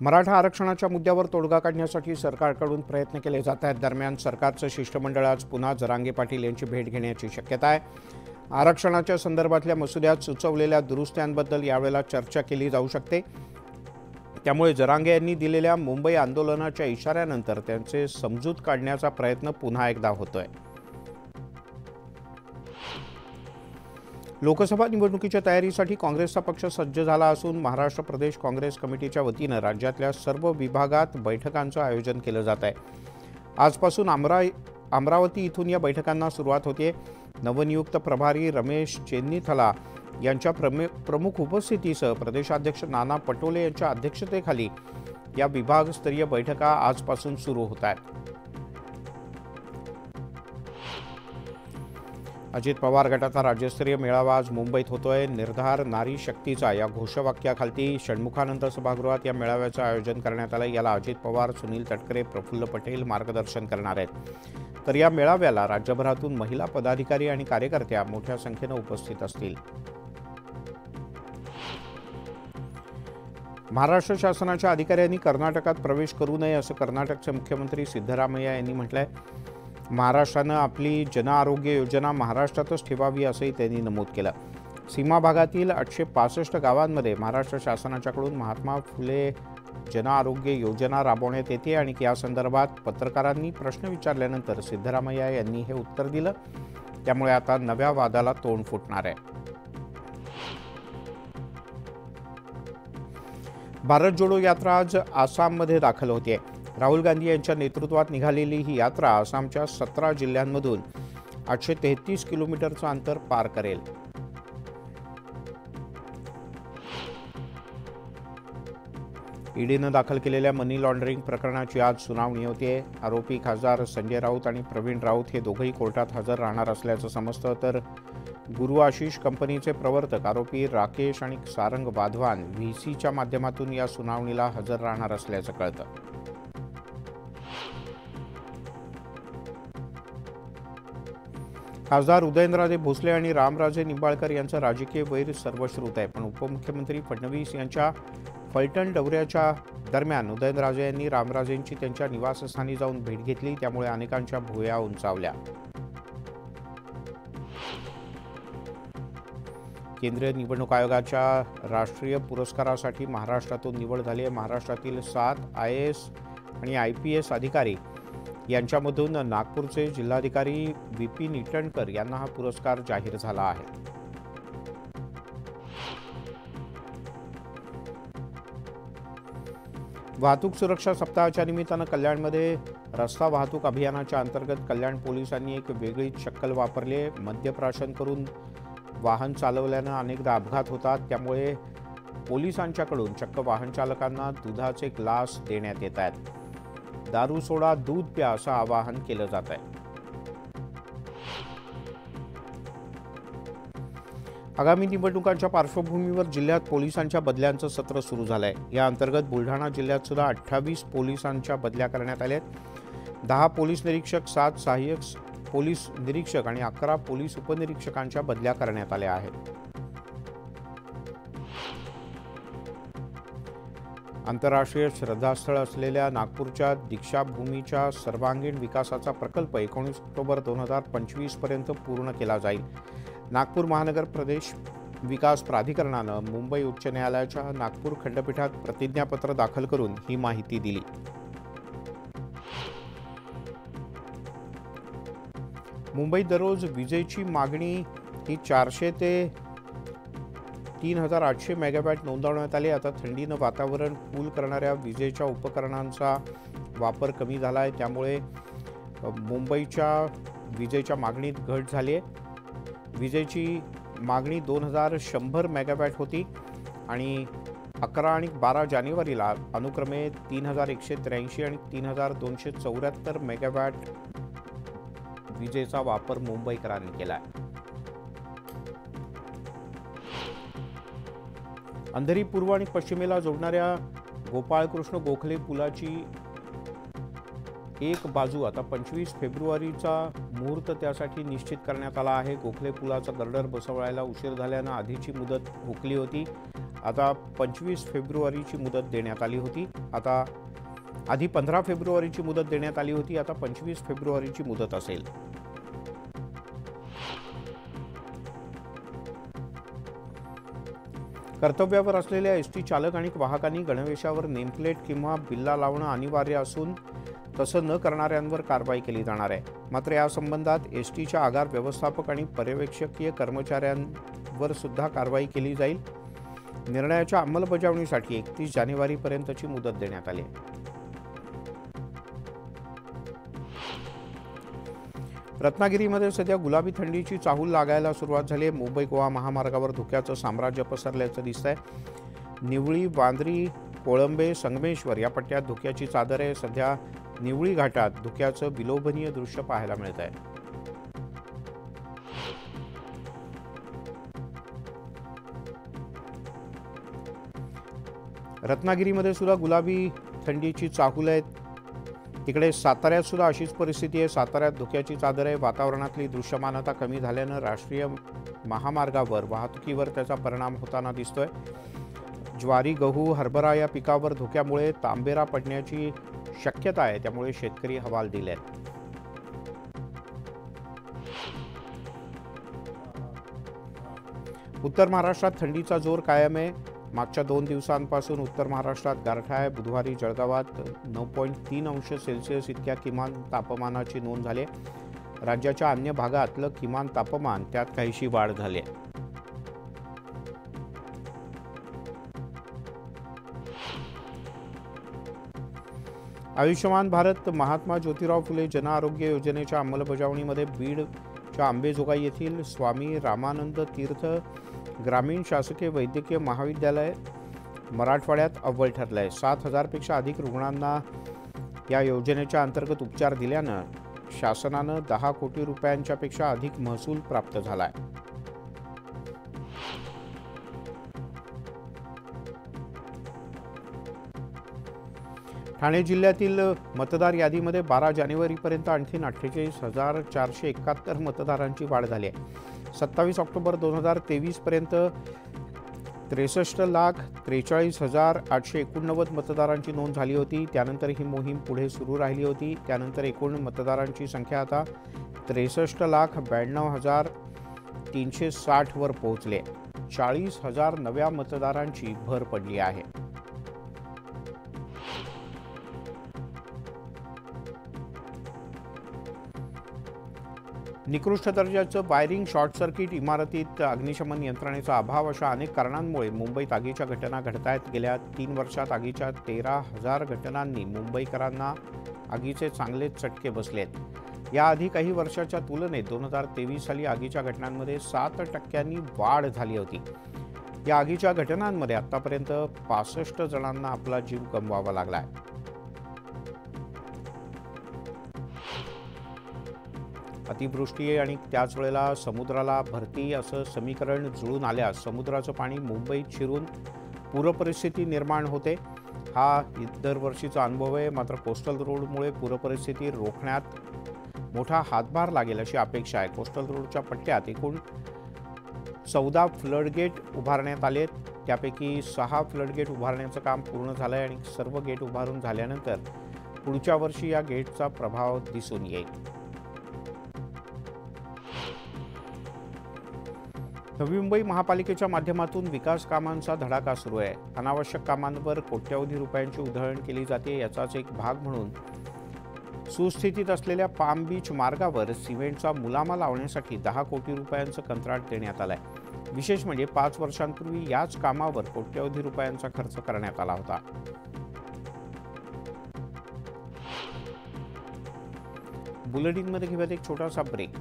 मराठा आरक्षणाच्या मुद्द्यावर तोडगा काढण्यासाठी सरकारकडून प्रयत्न केले जात आहेत. दरम्यान सरकारचं शिष्टमंडळ आज पुन्हा जरांगे पाटील यांची भेट घेण्याची शक्यता आहे. आरक्षणाच्या संदर्भातल्या मसुद्यात सुचवलेल्या दुरुस्त्यांबद्दल यावेळेला चर्चा केली जाऊ शकते. त्यामुळे जरांगे यांनी दिलेल्या मुंबई आंदोलनाच्या इशाऱ्यानंतर त्यांचे समजूत काढण्याचा प्रयत्न पुन्हा एकदा होतोय. लोकसभा निवडणुकीच्या तयारीसाठी काँग्रेसचा पक्ष सज्ज झाला असून महाराष्ट्र प्रदेश काँग्रेस कमिटीच्या वतीनं राज्यातल्या सर्व विभागात बैठकांचं आयोजन केलं जात आहे. आजपासून अमरा अमरावती इथून या बैठकांना सुरुवात होते. नवनियुक्त प्रभारी रमेश चेन्नीथला यांच्या प्रमे प्रमुख उपस्थितीसह प्रदेशाध्यक्ष नाना पटोले यांच्या अध्यक्षतेखाली या विभागस्तरीय बैठका आजपासून सुरू होत आहेत. अजित पवार गटाचा राज्यस्तरीय मेळावा आज मुंबईत होतोय. निर्धार नारी शक्तीचा या घोषवाक्याखालती षण्मुखानंद सभागृहात या मेळाव्याचं आयोजन करण्यात आलं याला अजित पवार सुनील तटकरे प्रफुल्ल पटेल मार्गदर्शन करणार आहेत. तर या मेळाव्याला राज्यभरातून महिला पदाधिकारी आणि कार्यकर्त्या मोठ्या संख्येनं उपस्थित असतील. महाराष्ट्र शासनाच्या अधिकाऱ्यांनी कर्नाटकात प्रवेश करू नये असं कर्नाटकचे मुख्यमंत्री सिद्धरामय्या यांनी म्हटलं आहे महाराष्ट्रानं आपली जन आरोग्य योजना महाराष्ट्रातच ठेवावी असंही त्यांनी नमूद केलं. सीमा भागातील आठशे पासष्ट गावांमध्ये महाराष्ट्र शासनाच्याकडून महात्मा फुले जन आरोग्य योजना राबवण्यात येते आणि या संदर्भात पत्रकारांनी प्रश्न विचारल्यानंतर सिद्धरामय्या यांनी हे उत्तर दिलं. त्यामुळे आता नव्या वादाला तोंड फुटणार आहे. भारत जोडो यात्रा आज आसाममध्ये दाखल होते राहुल गांधी यांच्या नेतृत्वात निघालेली ही यात्रा आसामच्या सतरा जिल्ह्यांमधून आठशे तेहतीस किलोमीटरचं अंतर पार करेल. ईडीनं दाखल केलेल्या मनी लॉन्ड्रिंग प्रकरणाची आज सुनावणी होते. आरोपी खासदार संजय राऊत आणि प्रवीण राऊत हे दोघंही कोर्टात हजर राहणार असल्याचं समजतं. तर गुरु आशिष कंपनीचे प्रवर्तक आरोपी राकेश आणि सारंग वाधवान व्ही सीच्या माध्यमातून या सुनावणीला हजर राहणार असल्याचं कळतं. खासदार उदयनराजे भोसले आणि रामराजे निंबाळकर यांचं राजकीय वैर सर्वश्रुत आहे. पण उपमुख्यमंत्री फडणवीस यांच्या फलटण दौऱ्याच्या दरम्यान उदयनराजे यांनी रामराजेंची त्यांच्या निवासस्थानी जाऊन भेट घेतली. त्यामुळे अनेकांच्या भुया उंचावल्या. केंद्रीय निवडणूक आयोगाच्या राष्ट्रीय पुरस्कारासाठी महाराष्ट्रातून निवड झाली आहे. महाराष्ट्रातील सात आय एस आणि आय पी एस अधिकारी यांच्यामधून नागपूरचे जिल्हाधिकारी विपिन पी निटणकर यांना हा पुरस्कार जाहीर झाला आहे. वाहतूक सुरक्षा सप्ताहाच्या निमित्तानं कल्याणमध्ये रस्ता वाहतूक अभियानाच्या अंतर्गत कल्याण पोलिसांनी एक वेगळी शक्कल वापरली. मद्यप्राशन करून वाहन चालवल्यानं अनेकदा अपघात होतात. त्यामुळे पोलिसांच्याकडून चक्क वाहन चालकांना दुधाचे ग्लास देण्यात येत आहेत. दारू सोडा दूध प्या असं आवाहन केलं जात आहे. आगामी निवडणुकांच्या पार्श्वभूमीवर जिल्ह्यात पोलिसांच्या बदल्यांचं सत्र सुरू झालं आहे या अंतर्गत बुलढाणा जिल्ह्यात सुद्धा अठ्ठावीस पोलिसांच्या बदल्या करण्यात आल्या आहेत. दहा पोलीस निरीक्षक सात सहाय्यक पोलीस निरीक्षक आणि अकरा पोलीस उपनिरीक्षकांच्या बदल्या करण्यात आल्या आहेत. आंतरराष्ट्रीय श्रद्धास्थळ असलेल्या नागपूरच्या दीक्षाभूमीच्या सर्वांगीण विकासाचा प्रकल्प एकोणीस ऑक्टोबर दोन हजार पंचवीसपर्यंत पूर्ण केला जाईल. नागपूर महानगर प्रदेश विकास प्राधिकरणानं मुंबई उच्च न्यायालयाच्या नागपूर खंडपीठात प्रतिज्ञापत्र दाखल करून ही माहिती दिली. मुंबईत दररोज विजेची मागणी ही चारशे ते तीन हजार आठशे मेगावॅट नोंदवण्यात आले. आता थंडीनं वातावरण कूल करणाऱ्या विजेच्या उपकरणांचा वापर कमी झाला आहे त्यामुळे मुंबईच्या विजेच्या मागणीत घट झाली आहे विजेची मागणी दोन हजार शंभर मेगावॅट होती आणि अकरा आणि बारा जानेवारीला अनुक्रमे तीन हजार एकशे त्र्याऐंशी आणि तीन हजार दोनशे चौऱ्याहत्तर मेगावॅट विजेचा वापर मुंबईकरांनी केला आहे अंधेरी पूर्व आणि पश्चिमेला जोडणाऱ्या गोपाळकृष्ण गोखले पुलाची एक बाजू आता पंचवीस फेब्रुवारीचा मुहूर्त त्यासाठी निश्चित करण्यात आला आहे. गोखले पुलाचा गर्डर बसवायला उशीर झाल्यानं आधीची मुदत हुकली होती. आता पंचवीस फेब्रुवारीची मुदत देण्यात आली होती. आता आधी पंधरा फेब्रुवारीची मुदत देण्यात आली होती. आता पंचवीस फेब्रुवारीची मुदत असेल. कर्तव्यावर असलेल्या एस टी चालक आणि वाहकांनी गणवेशावर नेमप्लेट किंवा बिल्ला लावणं अनिवार्य असून तसं न करणाऱ्यांवर कारवाई केली जाणार आहे. मात्र या संबंधात एस टीच्या आगार व्यवस्थापक आणि पर्यवेक्षकीय कर्मचाऱ्यांवर सुद्धा कारवाई केली जाईल. निर्णयाच्या अंमलबजावणीसाठी एकतीस जानेवारीपर्यंतची मुदत देण्यात आली आहे. रत्नागिरीमध्ये सध्या गुलाबी थंडीची चाहूल लागायला सुरुवात झाली आहे. मुंबई गोवा महामार्गावर धुक्याचं साम्राज्य पसरल्याचं दिसतंय. निवळी बांद्री कोळंबे संगमेश्वर या पट्ट्यात धुक्याची चादर आहे. सध्या निवळी घाटात धुक्याचं विलोभनीय दृश्य पाहायला मिळत आहे रत्नागिरीमध्ये सुद्धा गुलाबी थंडीची चाहूल आहेत. तिकडे साताऱ्यात सुद्धा अशीच परिस्थिती आहे. साताऱ्यात धुक्याची चादर आहे. वातावरणातली दृश्यमानता कमी झाल्यानं राष्ट्रीय महामार्गावर वाहतुकीवर त्याचा परिणाम होताना दिसतोय. ज्वारी गहू हरभरा या पिकावर धुक्यामुळे तांबेरा पडण्याची शक्यता आहे. त्यामुळे शेतकरी हवाल दिले आहेत उत्तर महाराष्ट्रात थंडीचा जोर कायम आहे. मागच्या दोन दिवसांपासून उत्तर महाराष्ट्रात गारठा आहे. बुधवारी जळगावात नऊ पॉईंट तीन अंश सेल्सिअस इतक्या किमान तापमानाची नोंद झाली राज्याच्या अन्य भागातलं किमान तापमान त्यात काहीशी वाढ झाली आहे. आयुष्यमान भारत महात्मा ज्योतिराव फुले जन आरोग्य योजनेच्या अंमलबजावणीमध्ये बीडच्या आंबेजोगाई येथील स्वामी रामानंद तीर्थ ग्रामीण शासकीय वैद्यकीय महाविद्यालय मराठवाड्यात अव्वल ठरलं आहे सात हजारपेक्षा अधिक रुग्णांना या योजनेच्या अंतर्गत उपचार दिल्यानं शासनानं दहा कोटी रुपयांच्यापेक्षा अधिक महसूल प्राप्त झाला आहे ठाणे जिल्ह्यातील मतदार यादीमध्ये बारा जानेवारीपर्यंत आणखीन अठ्ठेचाळीस हजार चारशे एकाहत्तर मतदारांची वाढ झाली आहे. सत्तावीस ऑक्टोबर दोन हजार तेवीसपर्यंत त्रेसष्ट लाख त्रेचाळीस हजार आठशे एकोणनव्वद मतदारांची नोंद झाली होती. त्यानंतर ही मोहीम पुढे सुरू राहिली होती. त्यानंतर एकूण मतदारांची संख्या आता त्रेसष्ट लाख ब्याण्णव हजार तीनशे साठवर पोहोचले. चाळीस हजार नव्या मतदारांची भर पडली आहे. निकृष्ट दर्जाचं वायरिंग शॉर्ट सर्किट इमारतीत अग्निशमन यंत्रणेचा अभाव अशा अनेक कारणांमुळे मुंबईत आगीच्या घटना घडत आहेत गेल्या तीन वर्षात आगीच्या तेरा हजार घटनांनी मुंबईकरांना आगीचे चांगलेच चटके बसलेत. याआधी काही वर्षाच्या तुलनेत दोन हजार तेवीस साली आगीच्या घटनांमध्ये सात टक्क्यांनी वाढ झाली होती. या आगीच्या घटनांमध्ये आतापर्यंत पासष्ट जणांना आपला जीव गमवावा लागला आहे अतिवृष्टी आणि त्याच वेळेला समुद्राला भरती असं समीकरण जुळून आल्यास समुद्राचं पाणी मुंबईत शिरून पूरपरिस्थिती निर्माण होते. हा दरवर्षीचा अनुभव आहे. मात्र कोस्टल रोडमुळे पूरपरिस्थिती रोखण्यात मोठा हातभार लागेल अशी अपेक्षा आहे. कोस्टल रोडच्या पट्ट्यात एकूण चौदा फ्लडगेट उभारण्यात आले त्यापैकी सहा फ्लडगेट उभारण्याचं काम पूर्ण झालं आहे आणि सर्व गेट उभारून झाल्यानंतर पुढच्या वर्षी या गेटचा प्रभाव दिसून येईल. नवी मुंबई महापालिकेच्या माध्यमातून विकास कामांचा धडाका सुरू आहे. अनावश्यक कामांवर कोट्यवधी रुपयांची उधळण केली जाते याचाच एक भाग म्हणून सुस्थितीत असलेल्या पाम बीच मार्गावर सिमेंटचा मुलामा लावण्यासाठी दहा कोटी रुपयांचं कंत्राट देण्यात आलं आहे विशेष म्हणजे पाच वर्षांपूर्वी याच कामावर कोट्यवधी रुपयांचा खर्च करण्यात आला होता. बुलेटिनमध्ये घेऊयात एक छोटासा ब्रेक